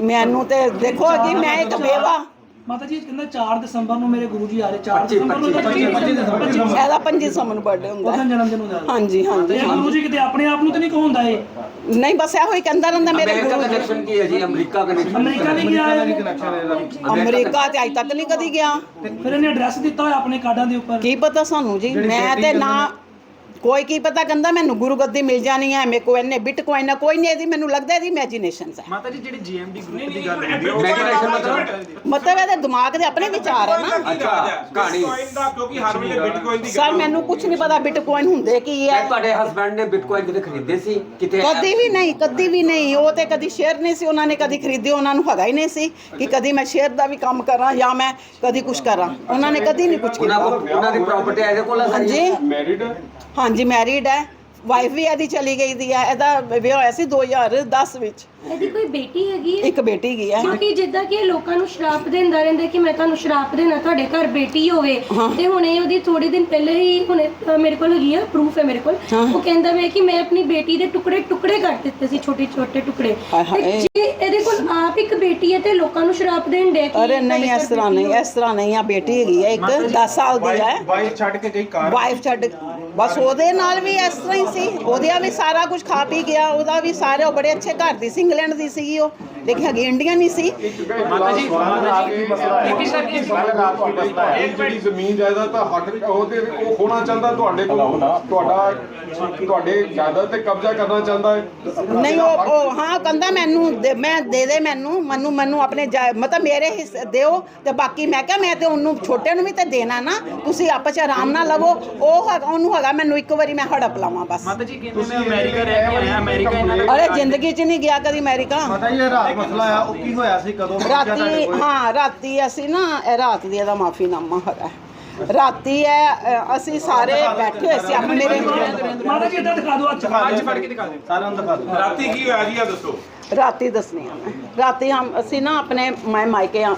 ਮੈਨੂੰ ਤੇ ਦੇਖੋ ਜੀ ਮੈਂ ਇੱਕ ਬੇਵਾ ਮਾਤਾ ਜੀ ਕਹਿੰਦਾ 4 ਦਸੰਬਰ ਨੂੰ ਮੇਰੇ ਗੁਰੂ ਜੀ ਆ ਰਹੇ 4 ਦਸੰਬਰ ਨੂੰ 25 ਦਸੰਬਰ ਇਹਦਾ 25 ਸਮਨ ਬਰਥਡੇ ਹੁੰਦਾ ਉਹਦਾ ਹੈ ਜਨਮ ਦਿਨ ਹੁੰਦਾ ਹਾਂਜੀ ਹਾਂਜੀ ਇਹ ਗੁਰੂ ਜੀ ਕਿਤੇ ਆਪਣੇ ਆਪ ਨੂੰ ਤਾਂ ਨਹੀਂ ਕਹੋਂਦਾ ਇਹ? ਨਹੀਂ ਬਸ ਇਹੋ ਹੀ ਕਹਿੰਦਾ ਰਹਿੰਦਾ ਮੇਰੇ ਅਮਰੀਕਾ ਗੁਰੂ ਜੀ ਕਨੈਕਸ਼ਨ ਕੀ ਹੈ ਜੀ? ਅਮਰੀਕਾ ਕਨੈਕਸ਼ਨ ਅਮਰੀਕਾ ਨਹੀਂ ਗਿਆ ਅਮਰੀਕਾ ਤੇ ਅੱਜ ਤੱਕ ਨਹੀਂ ਕਦੀ ਗਿਆ। ਫਿਰ ਇਹਨੇ ਐਡਰੈਸ ਦਿੱਤਾ ਹੋਇਆ ਆਪਣੇ ਕਾਰਡਾਂ ਦੇ ਉੱਪਰ? ਕੀ ਪਤਾ ਸਾਨੂੰ ਜੀ? ਮੈਂ ਤੇ ਨਾ। ਕੋਈ ਕੀ ਪਤਾ ਕਹਿੰਦਾ ਮੈਨੂੰ ਗੁਰੂ ਗੱਦੀ ਮਿਲ ਜਾਣੀ ਹੈ ਮੇਰੇ ਕੋ ਇਹਨੇ ਬਿਟਕੋਇਨ ਨਾ ਕੋਈ ਨਹੀਂ ਇਹਦੀ ਮੈਨੂੰ ਲੱਗਦਾ ਇਹਦੀ ਇਮੇਜਿਨੇਸ਼ਨਸ ਹੈ ਮਾਤਾ ਜੀ ਜਿਹੜੀ ਜੀਐਮਡੀ ਗਰੁੱਪ ਦੀ ਗੱਲ ਹੁੰਦੀ ਹੈ ਮੈਗਨੇਸ਼ਨ ਮਤਲਬ ਮਤਲਬ ਇਹਦੇ ਦਿਮਾਗ ਦੇ ਆਪਣੇ ਵਿਚਾਰ ਹੈ ਨਾ। ਅੱਛਾ ਕਹਾਣੀ। ਬਿਟਕੋਇਨ ਦਾ ਕਿਉਂਕਿ ਹਰ ਵੇਲੇ ਬਿਟਕੋਇਨ ਦੀ ਸਰ ਮੈਨੂੰ ਕੁਝ ਨਹੀਂ ਪਤਾ ਬਿਟਕੋਇਨ ਹੁੰਦੇ ਕੀ ਹੈ ਤੁਹਾਡੇ ਹਸਬੰਡ ਨੇ ਬਿਟਕੋਇਨ ਕਿਤੇ ਖਰੀਦੇ ਸੀ? ਕਿਤੇ ਕਦੀ ਵੀ ਨਹੀਂ ਕਦੀ ਵੀ ਨਹੀਂ। ਉਹ ਤੇ ਕਦੀ ਸ਼ੇਅਰ ਨਹੀਂ ਸੀ ਉਹਨਾਂ ਨੇ ਕਦੀ ਖਰੀਦੇ ਉਹਨਾਂ ਨੂੰ ਹੈਗਾ ਹੀ ਨਹੀਂ ਸੀ ਕਿ ਕਦੀ ਮੈਂ ਸ਼ੇਅਰ ਦਾ ਵੀ ਕੰਮ ਕਰਾਂ ਜਾਂ ਮੈਂ ਕਦੀ ਕੁਝ ਕਰਾਂ। ਉਹਨਾਂ ਨੇ ਕਦੀ ਨਹੀਂ ਕੁਝ ਉਹਨਾਂ ਕੀਤਾ। ਕੋਲ ਉਹਨਾਂ ਦੀ ਪ੍ਰਾਪਰਟੀ ਇਹਦੇ ਕੋਲ ਆ ਸਾਰੀ? ਹਾਂਜੀ। ਮੈਰਿਡ ਹਾਂਜੀ ਮੈਰਿਡ ਹੈ ਵਾਈਫ ਵੀ ਇਹਦੀ ਚਲੀ ਗਈ ਦੀ ਹੈ, ਇਹਦਾ ਵਿਆਹ ਹੋਇਆ ਸੀ 2010 ਵਿੱਚ। ਇਹਦੀ ਕੋਈ ਬੇਟੀ ਹੈਗੀ ਹੈ? ਇੱਕ ਬੇਟੀ ਗਈ ਹੈ। ਕਿਉਂਕਿ ਜਿੱਦਾਂ ਕਿ ਇਹ ਲੋਕਾਂ ਨੂੰ ਸ਼ਰਾਪ ਦਿੰਦਾ ਰਹਿੰਦਾ ਕਿ ਮੈਂ ਤੁਹਾਨੂੰ ਸ਼ਰਾਪ ਦੇਣਾ ਤੁਹਾਡੇ ਘਰ ਬੇਟੀ ਹੋਵੇ। ਤੇ ਹੁਣੇ ਉਹਦੀ ਥੋੜੇ ਦਿਨ ਪਹਿਲੇ ਹੀ ਹੁਣੇ ਅ, ਮੇਰੇ ਕੋਲ ਹੈਗੀ ਆ ਪ੍ਰੂਫ ਹੈ ਮੇਰੇ ਕੋਲ। ਉਹ ਕਹਿੰਦਾ ਵੇ ਕਿ ਮੈਂ ਆਪਣੀ ਬੇਟੀ ਦੇ ਟੁਕੜੇ ਟੁਕੜੇ ਕਰ ਦਿੱਤੇ ਸੀ ਛੋਟੇ ਛੋਟੇ ਟੁਕੜੇ। ਹਾਏ ਹਾਏ। ਤੇ ਜੇ ਇਹਦੇ ਕੋਲ ਆਪ ਇੱਕ ਬੇਟੀ ਹੈ ਤੇ ਲੋਕਾਂ ਨੂੰ ਸ਼ਰਾਪ ਦੇਣ ਦੇ ਅਰੇ ਨਹੀਂ ਇਸ ਤਰ੍ਹਾਂ ਨਹੀਂ ਇਸ ਤਰ੍ਹਾਂ ਨਹੀਂ ਆ ਬੇਟੀ ਹੈਗੀ ਹੈ ਇੱਕ 10 ਸਾਲ ਦੀ ਹੈ। ਬਾਈਕ ਛੱਡ ਕੇ ਗਈ ਕਾਰ ਵਾਈਫ ਛੱਡ ਬਸ ਉਹਦੇ ਨਾਲ ਵੀ ਇਸ ਤਰ੍ਹਾਂ ਹੀ ਸੀ। ਉਹਦੇ ਵੀ ਸਾਰਾ ਕੁਝ ਖਾ ਪੀ ਗਿਆ ਉਹਦਾ ਵੀ ਸਾਰੇ ਉਹ ਬੜੇ ਅੱਛੇ ਘਰ ਦੀ ਸੀ ਇੰਗਲੈਂਡ ਦੀ ਸੀਗੀ ਉਹ। ਲੇਕਿਨ ਹੈਗੀ ਇੰਡੀਅਨ ਹੀ ਸੀ। ਮਾਤਾ ਜੀ ਮਾਤਾ ਜੀ ਇੱਕ ਸਰ ਕੀ ਇਹ ਜਿਹੜੀ ਜ਼ਮੀਨ ਜਾਇਦਾਦ ਦਾ ਹੱਕ ਉਹਦੇ ਉਹ ਹੋਣਾ ਚਾਹੁੰਦਾ ਤੁਹਾਡੇ ਕੋਲ ਤੁਹਾਡਾ ਤੁਹਾਡੇ ਜਾਇਦਾਦ ਤੇ ਕਬਜ਼ਾ ਕਰਨਾ ਚਾਹੁੰਦਾ ਹੈ? ਨਹੀਂ ਉਹ ਉਹ ਹਾਂ ਕਹਿੰਦਾ ਮੈਨੂੰ ਦੇ- ਮੈਂ ਦੇ ਦੇ ਮੈਨੂੰ ਮੈਨੂੰ ਮੈਨੂੰ ਆਪਣੇ ਜਾ- ਮਤਲਬ ਮੇਰੇ ਹਿੱਸੇ ਦਿਓ ਤੇ ਬਾਕੀ ਮੈਂ ਕਿਹਾ ਮੈਂ ਤੇ ਉਹਨੂੰ ਛੋਟੇ ਨੂੰ ਵੀ ਤੇ ਦੇਣਾ ਨਾ। ਤੁਸੀਂ ਆਪਸ ਚ ਆਰਾਮ ਨਾਲ ਲਵੋ। ਉਹ ਹੈਗਾ ਉਹਨੂੰ ਹੈਗਾ ਮੈਨੂੰ ਇੱਕ ਵਾਰੀ ਮੈਂ ਹੜਪ ਲਾਵਾਂ ਬਸ। ਮਾਤਾ ਜੀ ਕਹਿੰਦੇ ਮੈਂ ਅਮਰੀਕਾ ਰਹਿ ਕੇ ਆਇਆ ਅਮਰੀਕਾ ਇਹਨਾਂ ਦਾ ਅਰੇ ਜ਼ਿੰਦਗੀ 'ਚ ਨਹੀਂ ਗਿਆ ਕਦੀ ਅਮਰੀਕਾ। ਪਤਾ ਹੀ ਇਹ ਰਾਤ ਮਸਲਾ ਆ ਉਹ ਕੀ ਹੋਇਆ ਸੀ ਕਦੋਂ ਪਹੁੰਚਿਆ ਤੁਹਾਡੇ ਰਾਤੀ ਕੋਲ? ਹਾਂ ਰਾਤੀ ਅਸੀਂ ਨਾ ਇਹ ਰਾਤ ਦੀ ਇਹਦਾ ਮਾਫੀਨਾਮਾ ਹੈਗਾ ਰਾਤੀ ਅ, ਅਸੀਂ ਸਾਰੇ ਬੈਠੇ ਹੋਏ ਸੀ ਆਪਣੇ ਮੇਰੇ ਮਾਤਾ ਜੀ ਇੱਦਾਂ ਦਿਖਾ ਦਿਓ ਅੱਜ ਅੱਜ ਫੜ ਕੇ ਦਿਖਾ ਦਿਓ। ਸਾਰਿਆਂ ਨੂੰ ਦਿਖਾ ਦਿਓ। ਰਾਤੀ ਕੀ ਹੋਇਆ ਜੀ ਆ ਦੱਸੋ। ਰਾਤੀ ਦੱਸਣੀ ਆ ਮੈਂ। ਰਾਤੀ ਹਮ ਅਸੀਂ ਨਾ ਆਪਣੇ ਮੈਂ ਮਾਇਕੇ ਆ।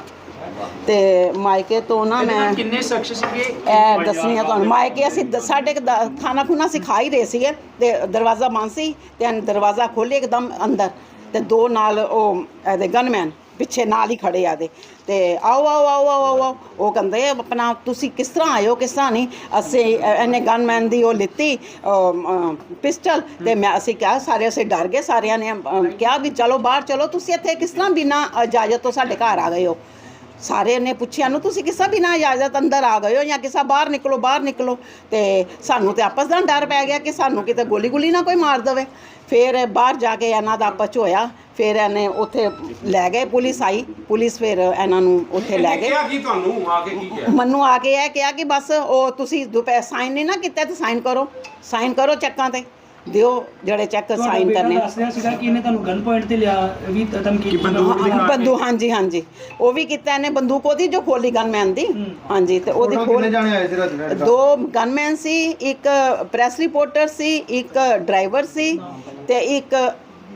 ਤੇ ਮਾਇਕੇ ਤੋਂ ਨਾ ਮੈਂ ਕਿੰਨੇ ਸ਼ਖਸ ਸੀਗੇ? ਇਹ ਦੱਸਣੀ ਆ ਤੁਹਾਨੂੰ। ਮਾਇਕੇ ਅਸੀਂ ਦ- ਸਾਡੇ ਕੁ ਦ- ਖਾਣਾ ਖੁਣਾ ਸਿਖਾ ਹੀ ਰਹੇ ਸੀਗੇ। ਤੇ ਦਰਵਾਜ਼ਾ ਬੰਦ ਸੀ ਤੇ ਅੰ- ਦਰਵਾਜ਼ਾ ਖੋਲ੍ਹੇ ਇੱਕਦਮ ਅੰਦਰ। ਤੇ ਦੋ ਨਾਲ ਉਹ ਇਹਦੇ ਗਨਮੈਨ ਪਿੱਛੇ ਨਾਲ ਹੀ ਖੜੇ ਆਦੇ ਦੇ ਤੇ ਆਓ ਆਓ ਆਓ ਆਓ ਆਓ, ਆਓ। ਉਹ ਕਹਿੰਦੇ ਆਪਣਾ ਤੁਸੀਂ ਕਿਸ ਤਰ੍ਹਾਂ ਆਇਓ ਕਿਸ ਤਰ੍ਹਾਂ ਨਹੀਂ? ਅਸੀਂ ਅ, ਇਹਨੇ ਗਨਮੈਨ ਦੀ ਉਹ ਲਿੱਤੀ ਪਿਸਟਲ ਤੇ ਮੈਂ ਅਸੀਂ ਕਿਹਾ ਸਾਰੇ ਅਸੀਂ ਡਰ ਗਏ ਸਾਰਿਆਂ ਨੇ ਕਿਹਾ ਵੀ ਚਲੋ ਬਾਹਰ ਚਲੋ ਤੁਸੀਂ ਇੱਥੇ ਕਿਸ ਤਰ੍ਹਾਂ ਬਿਨਾਂ ਇਜਾਜ਼ਤ ਤੋਂ ਸਾਡੇ ਘਰ ਆ ਗਏ ਹੋ? ਸਾਰੇ ਨੇ ਪੁੱਛਿਆ ਨੂੰ ਤੁਸੀਂ ਕਿਸੇ ਬਿਨਾਂ ਇਜਾਜ਼ਤ ਅੰਦਰ ਆ ਗਏ ਹੋ ਜਾਂ ਕਿਸੇ ਬਾਹਰ ਨਿਕਲੋ ਬਾਹਰ ਨਿਕਲੋ? ਤੇ ਸਾਨੂੰ ਤੇ ਆਪਸ ਦਾ ਡਰ ਪੈ ਗਿਆ ਕਿ ਸਾਨੂੰ ਕਿਤੇ ਗੋਲੀ ਗੁਲੀ ਨਾ ਕੋਈ ਮਾਰ ਦੇਵੇ। ਫਿਰ ਬਾਹਰ ਜਾ ਕੇ ਇਹਨਾਂ ਦਾ ਆਪਸ ਹੋਇਆ। ਫਿਰ ਇਹਨੇ ਉੱਥੇ ਲੈ ਗਏ ਪੁਲਿਸ ਆਈ। ਪੁਲਿਸ ਫਿਰ ਇਹਨਾਂ ਨੂੰ ਉੱਥੇ ਲੈ ਗਏ। ਕਿਹਾ ਕੀ ਤੁਹਾਨੂੰ? ਆ ਕੇ ਕੀ ਕਿਹਾ? ਮੈਨੂੰ ਆ ਕੇ ਇਹ ਕਿਹਾ ਕਿ ਬਸ ਉਹ ਤੁਸੀਂ ਦੁਪਹਿਰ ਸਾਈਨ ਨਹੀਂ ਨਾ ਕੀਤਾ ਤੇ ਸਾਈਨ ਕਰੋ। ਸਾਈਨ ਕਰੋ ਚੈੱਕਾਂ ਤੇ। ਦਿਓ ਜਿਹੜੇ ਚੈੱਕ ਸਾਈਨ ਕਰਨੇ। ਦੱਸ ਰਿਹਾ ਸੀਗਾ ਕਿ ਇਹਨੇ ਤੁਹਾਨੂੰ ਗਨ ਪੁਆਇੰਟ ਤੇ ਲਿਆ ਵੀ ਧਮਕੀ ਦਿੱਤੀ। ਹਾਂ, ਬੰਦੂਕ ਹਾਂਜੀ ਹਾਂਜੀ। ਉਹ ਵੀ ਕੀਤਾ ਇਹਨੇ ਬੰਦੂਕ ਉਹਦੀ ਜੋ ਖੋਲੀ ਗਨਮੈਨ ਦੀ। ਹਾਂਜੀ ਤੇ ਉਹਦੀ ਖੋਲ? ਦੋ ਗਨਮੈਨ ਸੀ ਇੱਕ ਪ੍ਰੈਸ ਰਿਪੋਰਟਰ ਸੀ ਇੱਕ ਡਰਾਈਵਰ ਸੀ ਤੇ ਇੱਕ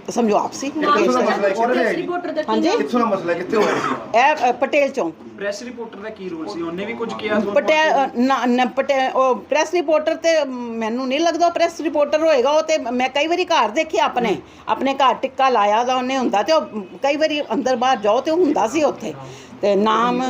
ਸਮਝੋ ਆਪ ਸੀ ਨਾਮ ਪਟੇਲ ਦਾ ਚੌਂਕ। ਪ੍ਰੈਸ? ਰਿਪੋਰਟਰ ਦਾ ਕੀ ਹਾਂਜੀ। ਨਾਮ? ਕਿੱਥੋਂ ਦਾ ਮਸਲਾ ਕਿੱਥੇ ਹੋਇਆ ਸੀ ਇਹ ਅ, ਪਟੇਲ ਚੌਂਕ ਪ੍ਰੈਸ ਰਿਪੋਰਟਰ ਦਾ ਕੀ ਰੋਲ ਸੀ ਉਹਨੇ ਵੀ ਕੁਝ ਕਿਹਾ ਤੁਹਾਨੂੰ? ਪਟੇਲ ਨਾ ਨਾ ਪਟੇਲ ਉਹ ਪ੍ਰੈਸ ਰਿਪੋਰਟਰ ਤੇ ਮੈਨੂੰ ਨਹੀਂ ਲੱਗਦਾ ਉਹ ਪ੍ਰੈਸ ਰਿਪੋਰਟਰ ਹੋਏਗਾ ਉਹ ਤੇ ਮੈਂ ਕਈ ਵਾਰੀ ਘਰ ਦੇਖਿਆ ਆਪਣੇ ਆਪਣੇ ਘਰ ਟਿੱਕਾ ਲਾਇਆ ਦਾ ਉਹਨੇ ਹੁੰਦਾ ਤੇ ਉਹ ਕਈ ਵਾਰੀ ਅੰਦਰ ਬਾਹਰ ਜਾਓ ਤੇ ਉਹ ਹੁੰਦਾ ਸੀ ਉੱਥੇ ਤੇ ਨਾਮ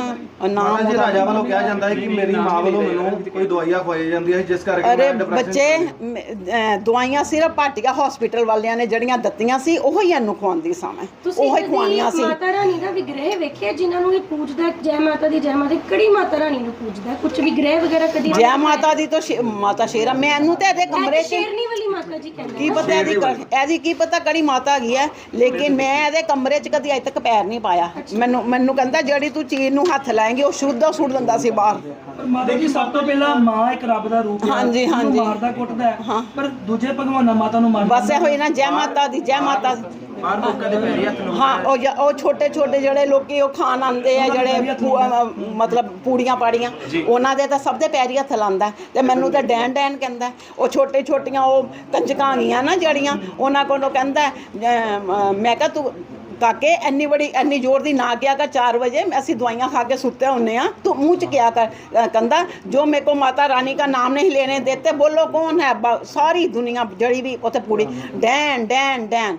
ਨਾਮ ਜੀ ਰਾਜਾ ਵੱਲੋਂ ਕਿਹਾ ਜਾਂਦਾ ਹੈ ਕਿ ਮੇਰੀ ਮਾਂ ਵੱਲੋਂ ਮੈਨੂੰ ਕੋਈ ਦਵਾਈਆਂ ਖਵਾਈ ਜਾਂਦੀਆਂ ਹੈ ਜਿਸ ਕਰਕੇ ਅਰੇ ਬੱਚੇ ਚ ਸੀ। ਮ- ਅਹ ਦਵਾਈਆਂ ਸਿਰਫ ਭਾਟੀਆ ਹਸਪੀਟਲ ਵਾਲਿਆਂ ਨੇ ਜਿਹੜੀਆਂ ਦਿੱਤੀਆਂ ਸੀ ਉਹੋ ਹੀ ਇਹਨੂੰ ਖਵਾਉਂਦੀ ਸਾਂ ਮੈਂ। ਉਹੋ ਹੀ ਕਦੀ ਖਵਾਉਣੀਆਂ ਸੀ। ਮਾਤਾ ਰਾਣੀ ਦਾ ਵਿਗ੍ਰਹਿ ਵੇਖਿਆ ਜਿਨ੍ਹਾਂ ਨੂੰ ਇਹ ਪੂਜਦਾ ਹੈ, ਜੈ ਮਾਤਾ ਦੀ ਜੈ ਮਾਤਾ ਦੀ ਕਿਹੜੀ ਮਾਤਾ ਰਾਣੀ ਨੂੰ ਪੂਜਦਾ ਕੁਝ ਵਿਗ੍ਰਹਿ ਵਗੈਰਾ ਕਦੀ ਜੈ ਮਾਤਾ ਦੀ ਤਾਂ ਸ਼ੇ- ਮਾਤਾ ਸ਼ੇਰਾ ਮੈਨੂੰ ਤੇ ਇਹਦੇ ਕਮਰੇ 'ਚ ਸ਼ੇਰਨੀ ਵਾਲੀ ਮਾਤਾ ਜੀ ਕਹਿੰਦੇ ਕੀ ਪਤਾ ਇਹਦੀ ਕ- ਇਹਦੀ ਕੀ ਪਤਾ ਕਿਹੜੀ ਮਾਤਾ ਹੈਗੀ ਹੈ ਲੇਕਿਨ ਮੈਂ ਇਹਦੇ ਕਮਰੇ 'ਚ ਕਦੀ ਅਜੇ ਤੱਕ ਪੈਰ ਨਹੀਂ ਪਾਇਆ। ਮੈਨੂੰ ਮੈਨੂੰ ਕਹਿੰਦਾ ਜਿਹੜੀ ਤੂੰ ਚੀਜ਼ ਨੂੰ ਹੱਥ ਲਾਏਂਗੀ ਉਹ ਸ਼ੁੱਧ ਸੁੱਟ ਦਿੰਦਾ ਸੀ ਬਾਹਰ। ਮਾਤਾ ਜੀ ਸਭ ਤੋਂ ਪਹਿਲਾਂ ਮਾਂ ਇੱਕ ਰੱਬ ਦਾ ਰੂਪ ਹੈ। ਹਾਂਜੀ, ਉਹਨੂੰ ਹਾਂਜੀ। ਮਾਰਦਾ ਕੁੱਟਦਾ ਹੈ। ਪਰ ਦੂਜੇ ਭਗਵਾਨਾਂ ਮਾਤਾ ਨੂੰ ਮਾਰਦਾ ਬਸ ਇਹੋ ਹੀ ਨਾ ਜੈ ਮਾਤਾ ਦੀ ਜੈ ਮਾਤਾ ਦੀ। ਬਾਹਰ ਲੋਕਾਂ ਦੇ ਪੈਰੀ ਹੱਥ ਲਾਉਂਦਾ ਹਾਂ ਉਹ ਜ- ਉਹ ਛੋਟੇ ਛੋਟੇ ਜਿਹੜੇ ਲੋਕੀ ਉਹ ਖਾਣ ਆਉਂਦੇ ਆ ਜਿਹੜੇ ਪੂ- ਅਹ ਮਤਲਬ ਪੂੜੀਆਂ ਪਾੜੀਆਂ ਉਹਨਾਂ ਦੇ ਤਾਂ ਸਭ ਦੇ ਪੈਰੀ ਹੱਥ ਲਾਉਂਦਾ ਤੇ ਮੈਨੂੰ ਤਾਂ ਡੈਨ ਡੈਨ ਕਹਿੰਦਾ ਉਹ ਛੋਟੇ ਛੋਟੀਆਂ ਉਹ ਕੰਜਕਾਂ ਗੀਆਂ ਨਾ ਜਿਹੜੀਆਂ ਉਹਨਾਂ ਕੋਲੋਂ ਕਹਿੰਦਾ ਅਹ, ਮੈਂ ਕਿਹਾ ਤੂੰ ਕਾਕੇ ਐਨੀ ਬੜੀ ਐਨੀ ਜ਼ੋਰ ਦੀ ਨਾ ਕਿਆ ਕਰ 4 ਵਜੇ ਅਸੀਂ ਦਵਾਈਆਂ ਖਾ ਕੇ ਸੁੱਤੇ ਹੁੰਨੇ ਆ। ਤੂੰ ਮੂੰਹ ਚ ਕਿਆ ਕਰ ਕੰਦਾ ਜੋ ਮੇਰੇ ਕੋ ਮਾਤਾ ਰਾਣੀ ਕਾ ਨਾਮ ਨਹੀਂ ਲੈਣੇ ਦਿੱਤੇ ਬੋਲੋ ਕੌਣ ਹੈ? ਸਾਰੀ ਦੁਨੀਆ ਜੜੀ ਵੀ ਉੱਥੇ ਪੂਰੀ। Dan Dan Dan.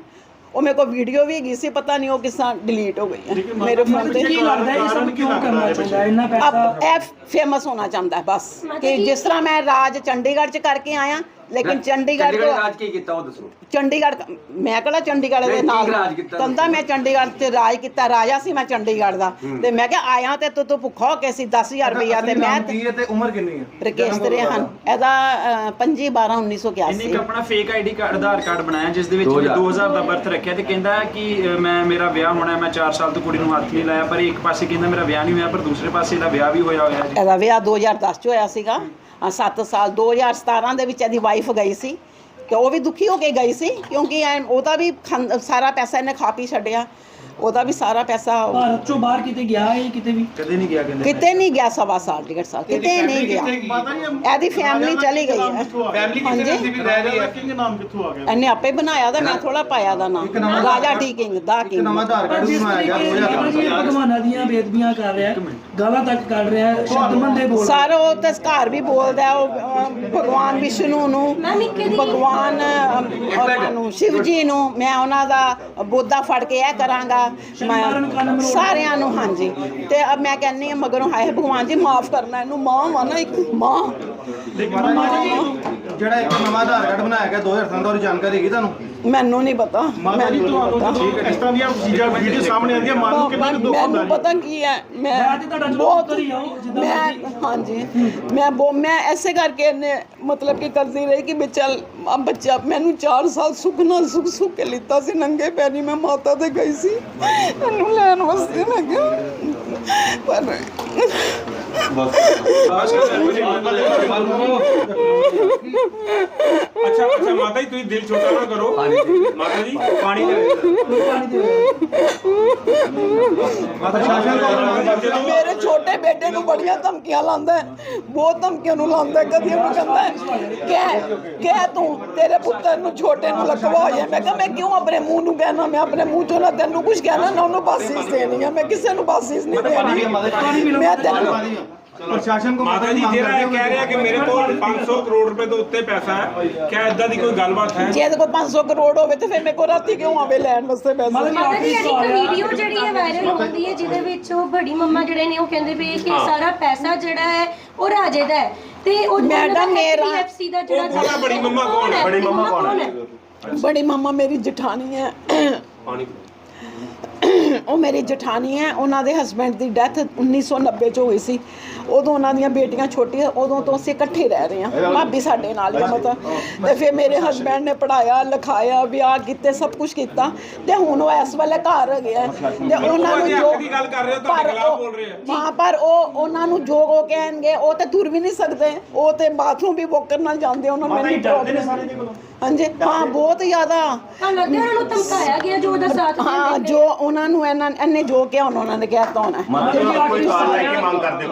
ਉਹ ਮੇਰੇ ਕੋ ਵੀਡੀਓ ਵੀ ਗਈ ਸੀ ਪਤਾ ਨਹੀਂ ਉਹ ਕਿਸ ਤਰ੍ਹਾਂ ਡਿਲੀਟ ਹੋ ਗਈ ਮੇਰੇ ਫੋਨ ਤੇ। ਕੀ ਲੱਗਦਾ ਇਹ ਸਭ ਕਿਉਂ ਕਰਨਾ ਚਾਹੁੰਦਾ ਇੰਨਾ ਪੈਸਾ ਇਹ ਫੇਮਸ ਹੋਣਾ ਚਾਹੁੰਦਾ ਬਸ। ਕਿ ਜਿਸ ਤਰ੍ਹਾਂ ਮੈਂ ਰਾਜ ਚੰਡੀਗੜ੍ਹ ਚ ਕਰਕੇ ਆਇਆ ਲੇਕਿਨ ਚੰਡੀਗੜ੍ਹ ਤੋਂ ਰਾਜ ਕੀ ਕੀਤਾ ਉਹ ਦੱਸੋ। ਚੰਡੀਗੜ੍ਹ ਮੈਂ ਕਿਹੜਾ ਚੰਡੀਗੜ੍ਹ ਦੇ ਨਹੀਂ, ਨਾਲ? ਠੀਕ ਰਾਜ ਕੀਤਾ ਕਹਿੰਦਾ ਮੈਂ ਚੰਡੀਗੜ੍ਹ ਤੇ ਰਾਜ ਕੀਤਾ ਰਾਜਾ ਸੀ ਮੈਂ ਚੰਡੀਗੜ੍ਹ ਦਾ। ਤੇ ਮੈਂ ਕਿਹਾ ਆਇਆ ਤੇ ਤੂੰ ਤੂੰ ਭੁੱਖਾ ਹੋ ਕੇ ਸੀ 10000 ਰੁਪਇਆ ਤੇ ਮੈਂ ਤੇ ਉਮਰ ਕਿੰਨੀ ਹੈ? ਰਕੇਸ਼ ਤਰੇਹਨ ਇਹਦਾ 25 12 ਇਹਨੇ 1981 ਇੱਕ ਆਪਣਾ fake ID card Aadhaar card ਬਣਾਇਆ ਜਿਸ ਦੇ ਵਿੱਚ 2000 ਦਾ ਬਰਥ ਰੱਖਿਆ ਤੇ ਕਹਿੰਦਾ ਕਿ ਅ, ਮੈਂ ਮੇਰਾ ਵਿਆਹ ਹੋਣਾ ਹੈ, ਮੈਂ 4 ਸਾਲ ਤੋਂ ਕੁੜੀ ਨੂੰ ਹੱਥ ਨਹੀਂ ਲਾਇਆ ਪਰ ਇੱਕ ਪਾਸੇ ਕਹਿੰਦਾ ਮੇਰਾ ਵਿਆਹ ਨਹੀਂ ਹੋਇਆ ਪਰ ਦੂਸਰੇ ਪਾਸੇ ਇਹਦਾ ਵਿਆਹ ਵੀ ਹੋਇਆ ਹੋਇਆ ਜੀ। ਇਹਦਾ ਵਿਆਹ 2010 ਚ ਹੋਇਆ ਸੀਗਾ। 7 ਸਾਲ 2017 ਦੇ ਵਿੱਚ ਇਹਦੀ ਵਾਈਫ ਗਈ ਸੀ ਤੇ ਉਹ ਵੀ ਦੁਖੀ ਹੋ ਕੇ ਗਈ ਸੀ ਕਿਉਂਕਿ ਐਂ ਉਹਦਾ ਵੀ ਖਾਂ- ਸਾਰਾ ਪੈਸਾ ਇਹਨੇ ਖਾ ਪੀ ਛੱਡਿਆ। ਉਹਦਾ ਵੀ ਸਾਰਾ ਪੈਸਾ ਭਾਰਤ ਚੋਂ ਬਾਹਰ ਕਿਤੇ ਗਿਆ ਹੈ ਕਿਤੇ ਵੀ? ਕਦੇ ਨਹੀਂ ਗਿਆ ਕਹਿੰਦੇ। ਕਿਤੇ ਨਹੀਂ ਗਿਆ ਸਵਾ ਸਾਲ ਡੇਢ ਸਾਲ ਕਿਤੇ ਨਹੀਂ ਗਿਆ। ਇਹਦੀ ਫੈਮਿਲੀ ਚਲੀ ਗਈ ਹੈ। ਫੈਮਿਲੀ ਹਾਂਜੀ। ਕਿਸੇ ਦੀ ਵੀ ਰਹਿ ਰਹੀ ਹੈ? ਕਿੰਗ ਨਾਮ ਕਿੱਥੋਂ ਆ ਗਿਆ? ਇਹਨੇ ਆਪੇ ਬਣਾਇਆ ਦਾ ਮੈਂ ਥੋੜਾ ਪਾਇਆ ਦਾ ਨਾਮ। ਰਾਜਾ ਟੀ ਕਿੰਗ ਦਾ ਇੱਕ ਨਵਾਂ ਕਿੰਗ ਆਧਾਰ ਪਰ ਕਾਰਡ ਜਿਸ ਬਣਾਇਆ ਗਿਆ ਤਰੀਕੇ 2000 ਨਾਲ ਜੀ ਇਹ ਭਗਵਾਨਾਂ ਦੀਆਂ ਬੇਦਬੀਆਂ ਕਰ ਰਿਹਾ ਹੈ, ਗਾਲਾਂ ਤੱਕ ਕੱਢ ਰਿਹਾ ਹੈ, ਸ਼ਬਦ ਮੰਦੇ ਬੋਲ। ਸਾਰਾ ਉਹ ਤੇ ਘਰ ਵੀ ਬੋਲਦਾ ਹੈ, ਉਹ ਅਹ, ਭਗਵਾਨ ਵਿਸ਼ਨੂੰ ਨੂੰ ਭਗਵਾਨ ਅਹ, ਨੂੰ ਸ਼ਿਵ ਜੀ ਨੂੰ ਮੈਂ ਉਹਨਾਂ ਦਾ ਬੋਧਾ ਫੜ ਕੇ ਇਹ ਕਰਾਂਗਾ। ਮੈਂ ਸਾਰਿਆਂ ਨੂੰ, ਹਾਂਜੀ। ਤੇ ਅਬ ਮੈਂ ਕਹਿੰਨੀ ਆ ਮਗਰੋਂ ਹਾਏ, ਭਗਵਾਨ ਜੀ ਮਾਫ ਕਰਨਾ, ਇਹਨੂੰ ਮਾਂ ਵਾ ਨਾ, ਇੱਕ ਮਾਂ। ਮਾਤਾ ਜੀ ਜਿਹੜਾ ਇੱਕ ਨਵਾਂ ਆਧਾਰ ਕਾਰਡ ਬਣਾਇਆ ਗਿਆ 2003 ਦਾ ਉਹਦੀ ਜਾਣਕਾਰੀ ਹੈਗੀ ਤੁਹਾਨੂੰ? ਮੈਨੂੰ ਨਹੀਂ ਪਤਾ। ਮੈਨੂੰ ਨਹੀਂ ਪਤਾ। ਇਸ ਤਰ੍ਹਾਂ ਦੀਆਂ ਚੀਜ਼ਾਂ ਵੀਡੀਓ ਸਾਹਮਣੇ ਆਉਂਦੀਆਂ ਮਨ ਨੂੰ ਕਿੰਨਾ ਕੁ ਦੁੱਖ ਹੁੰਦਾ ਮੈਨੂੰ ਪਤਾ ਕੀ ਹੈ ਮੈਂ ਮੈਂ ਤੇ ਤੁਹਾਡਾ ਚਲੋ ਬਹੁਤ ਮੈਂ ਹਾਂਜੀ। ਮੈਂ ਬੋ ਮੈਂ ਐਸੇ ਕਰਕੇ ਇਹਨੇ ਮਤਲਬ ਕਿ ਕਰਦੀ ਰਹੀ ਕਿ ਵੀ ਚੱਲ ਆ ਬੱਚਾ ਮੈਨੂੰ 4 ਸਾਲ ਸੁੱਖ ਨਾਲ ਸੁੱਖ ਸੁੱਖ ਕੇ ਲਿੱਤਾ ਸੀ ਨੰਗੇ ਪੈਰੀ ਮੈਂ ਮਾਤਾ ਤੇ ਗਈ ਸੀ। ਇਹਨੂੰ ਲੈਣ ਵਾਸਤੇ ਮੈਂ ਕਿਹਾ ਪਰ ਅੱਛਾ ਅੱਛਾ ਮਾਤਾ ਜੀ ਤੁਸੀਂ ਦਿਲ ਛੋਟਾ ਨਾ ਕਰੋ। ਮਾਤਾ ਜੀ ਪਾਣੀ ਦੇ ਮਾਤਾ ਸ਼ਾਸਨ ਕੌਰ ਮੇਰੇ ਛੋਟੇ ਬੇਟੇ ਨੂੰ ਬੜੀਆਂ ਧਮਕੀਆਂ ਲਾਉਂਦਾ ਹੈ। ਬਹੁਤ ਧਮਕੀਆਂ ਨੂੰ ਲਾਉਂਦਾ ਹੈ ਕਦੀ ਉਹਨੂੰ ਕਹਿੰਦਾ ਹੈ ਕਹਿ ਕਹਿ ਤੂੰ ਤੇਰੇ ਪੁੱਤਰ ਨੂੰ ਛੋਟੇ ਨੂੰ ਲਕਵਾ ਹੋਇਆ ਮੈਂ ਕਿਹਾ ਮੈਂ ਕਿਉਂ ਆਪਣੇ ਮੂੰਹ ਨੂੰ ਕਹਿਣਾ? ਮੈਂ ਆਪਣੇ ਮੂੰਹ ਚੋਂ ਨਾ ਤੈਨੂੰ ਕੁਝ ਕਹਿਣਾ ਨਾ ਉਹਨੂੰ ਬਾਸੀਸ ਦੇਣੀ ਆ। ਮੈਂ ਕਿਸੇ ਨੂੰ ਬਾਸੀਸ ਨਹੀਂ ਦੇਣੀ। ਮੈਂ ਤੈਨੂੰ ਪ੍ਰਸ਼ਾਸਨ ਕੋ ਮਾਤਾ ਜੀ ਜਿਹੜਾ ਇਹ ਕਹਿ ਰਿਹਾ ਕਿ ਮੇਰੇ ਕੋਲ 500 ਕਰੋੜ ਰੁਪਏ ਤੋਂ ਉੱਤੇ ਪੈਸਾ ਹੈ ਕਿਆ ਇਦਾਂ ਦੀ ਕੋਈ ਗੱਲਬਾਤ ਹੈ? ਜੇ ਇਹਦੇ ਕੋਲ 500 ਕਰੋੜ ਹੋਵੇ ਤੇ ਫਿਰ ਮੇਰੇ ਕੋਲ ਰਾਤੀ ਕਿਉਂ ਆਵੇ ਲੈਣ ਵਾਸਤੇ ਪੈਸੇ? ਮਾਤਾ ਜੀ ਇੱਕ ਵੀਡੀਓ ਜਿਹੜੀ ਹੈ ਵਾਇਰਲ ਹੁੰਦੀ ਹੈ ਜਿਹਦੇ ਵਿੱਚ ਉਹ ਬੜੀ ਮੰਮਾ ਜਿਹੜੇ ਨੇ ਉਹ ਕਹਿੰਦੇ ਵੀ ਕਿ ਸਾਰਾ ਪੈਸਾ ਜਿਹੜਾ ਹੈ ਉਹ ਰਾਜੇ ਦਾ ਹੈ। ਤੇ ਉਹ ਮੈਡਮ, ਮੇਰਾ- HDFC ਦਾ ਜਿਹੜਾ ਉਹ ਬੜੀ ਮੰਮਾ ਕੌਣ ਹੈ? ਬੜੀ ਮੰਮਾ ਕੌਣ ਹੈ? ਬੜੀ ਮਾਮਾ ਮੇਰੀ ਜਠਾਣੀ ਹੈ। ਪਾਣੀ ਉਹ ਮੇਰੀ ਜਠਾਣੀ ਹੈ। ਉਹਨਾਂ ਦੇ ਹਸਬੰਡ ਦੀ ਡੈਥ 1990 ਚ ਹੋਈ ਸੀ। ਉਦੋਂ ਉਹਨਾਂ ਦੀਆਂ ਬੇਟੀਆਂ ਛੋਟੀਆਂ ਉਦੋਂ ਤੋਂ ਅਸੀਂ ਇਕੱਠੇ ਰਹਿ ਰਹੇ ਹਾਂ। ਭਾਬੀ ਸਾਡੇ ਨਾਲ ਹੀ ਮਤਲਬ। ਤੇ ਫਿਰ ਮੇਰੇ ਹਸਬੰਡ ਨੇ ਪੜਾਇਆ ਲਿਖਾਇਆ ਵਿਆਹ ਕੀਤੇ ਸਭ ਕੁਝ ਕੀਤਾ। ਤੇ ਹੁਣ ਉਹ ਇਸ ਵੇਲੇ ਘਰ ਹੈਗੇ ਆ। ਤੇ ਉਹਨਾਂ ਨੂੰ ਜੋ ਦੀ ਗੱਲ ਕਰ ਰਹੇ ਹੋ, ਤੁਹਾਡੇ ਪਰ ਖਿਲਾਫ਼ ਬੋਲ ਰਹੇ ਆ। ਹਾਂ ਪਰ ਉਹ ਉਹਨਾਂ ਨੂੰ ਜੋ ਉਹ ਕਹਿਣਗੇ ਉਹ ਤੇ ਤੁਰ ਵੀ ਨਹੀਂ ਸਕਦੇ। ਉਹ ਤੇ ਬਾਥਰੂਮ ਵੀ ਵੋਕਰ ਨਾਲ ਜਾਂਦੇ ਉਹਨਾਂ ਨੂੰ ਇੰਨੀ ਪ੍ਰੋਬਲਮ ਹਾਂਜੀ। ਹਾਂ ਬਹੁਤ ਜ਼ਿਆਦਾ। ਲੱਗਦਾ ਉਹਨਾਂ ਨੂੰ ਧਮਕਾਇਆ ਗਿਆ ਜੋ ਉਹਦਾ ਸਾਥ ਹਾਂ ਜੋ ਉਹਨਾਂ ਨੂੰ ਇਹਨਾਂ ਇਹਨੇ ਜੋ ਕਿਹਾ ਉਹਨਾਂ ਨੇ ਕਹਿਤਾ ਹੋਣਾ। ਕੋਈ ਕਾਰਵਾਈ ਦੀ ਮੰਗ ਕਰਦੇ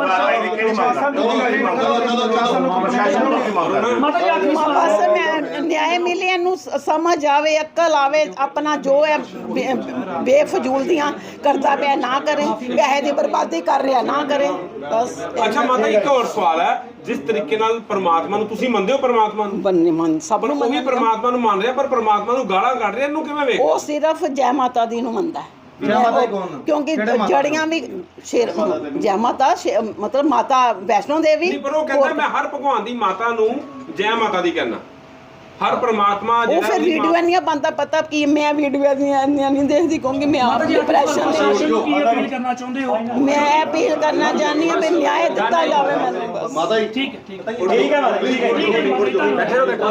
ਮਾਤਾ ਜੀ ਆਖਰੀ ਸਵਾਲ ਬਸ ਮੈਂ ਨਿਆਂ ਮਿਲੇ ਸ- ਸਮਝ ਆਵੇ ਅਕਲ ਆਵੇ ਆਪਣਾ ਜੋ ਹੈ ਬੇ- ਬੇਫਜ਼ੂਲ ਦੀਆਂ ਕਰਦਾ ਪਿਆ ਨਾ ਕਰੇ ਪੈਸੇ ਦੀ ਬਰਬਾਦੀ ਕਰ ਰਿਹਾ ਨਾ ਕਰੇ ਬਸ ਅੱਛਾ ਮਾਤਾ ਜੀ ਇੱਕ ਹੋਰ ਸਵਾਲ ਹੈ ਜਿਸ ਤਰੀਕੇ ਨਾਲ ਪਰਮਾਤਮਾ ਨੂੰ ਤੁਸੀਂ ਮੰਨਦੇ ਹੋ ਪਰਮਾਤਮਾ ਨੂੰ ਬੰਨੇ ਮਨ ਸਭ ਪਰ ਨੂੰ ਉਹ ਵੀ ਮੰਨਣਾ। ਪਰਮਾਤਮਾ ਨੂੰ ਮੰਨ ਰਿਹਾ ਪਰ ਪਰਮਾਤਮਾ ਨੂੰ ਗਾਲਾਂ ਕੱਢ ਰਿਹਾ ਇਹਨੂੰ ਕਿਵੇਂ ਵੇਖ ਉਹ ਸਿਰਫ ਜੈ ਮਾਤਾ ਦੀ ਨੂੰ ਮੰਨਦਾ ਹੈ ਜੈ ਮਾਤਾ ਦੀ ਕੌਣ? ਕਿਉਂਕਿ ਕਿਹੜੇ ਮਾਤਾ ਜੜੀਆਂ ਵੀ ਸ਼ੇਰ ਜੈ ਮਾਤਾ ਸ਼ੇ- ਮਤਲਬ ਮਾਤਾ ਵੈਸ਼ਨੋ ਦੇਵੀ ਨਹੀਂ ਪਰ ਉਹ ਕਹਿੰਦਾ ਮੈਂ ਹਰ ਭਗਵਾਨ ਦੀ ਮਾਤਾ ਨੂੰ ਜੈ ਮਾਤਾ ਦੀ ਕਹਿਣਾ ਹਰ ਪ੍ਰਮਾਤਮਾ ਉਹ ਜਿਹੜਾ ਫਿਰ ਉਹਦੀ ਵੀਡੀਓ ਨਹੀਂ ਬੰਦਾ ਪਤਾ ਕੀ ਮੈਂ ਵੀਡੀਓ ਇੰਨੀਆਂ ਨਹੀਂ ਦੇਖਦੀ ਕਿਉਂਕਿ ਮੈਂ ਆਪ ਡਿਪਰੈਸ਼ਨ ਦੇ ਪ੍ਰਸ਼ਾਸਨ ਨੂੰ ਕੀ ਅਪੀਲ ਕਰਨਾ ਚਾਹੁੰਦੇ ਹੋ? ਮੈਂ ਅਪੀਲ ਕਰਨਾ ਚਾਹੁੰਦੀ ਹਾਂ ਵੀ ਨਿਆਂ ਦਿੱਤਾ ਜਾਵੇ ਮੈਨੂੰ ਬਸ ਮਾਤਾ ਜੀ ਠੀਕ ਹੈ ਠੀਕ ਹੈ। ਠੀਕ ਹੈ ਮਾਤਾ ਜੀ ਠੀਕ ਹੈ ਠੀਕ ਹੈ। ਬੈਠੇ ਰਹੋ ਬੈਠੋ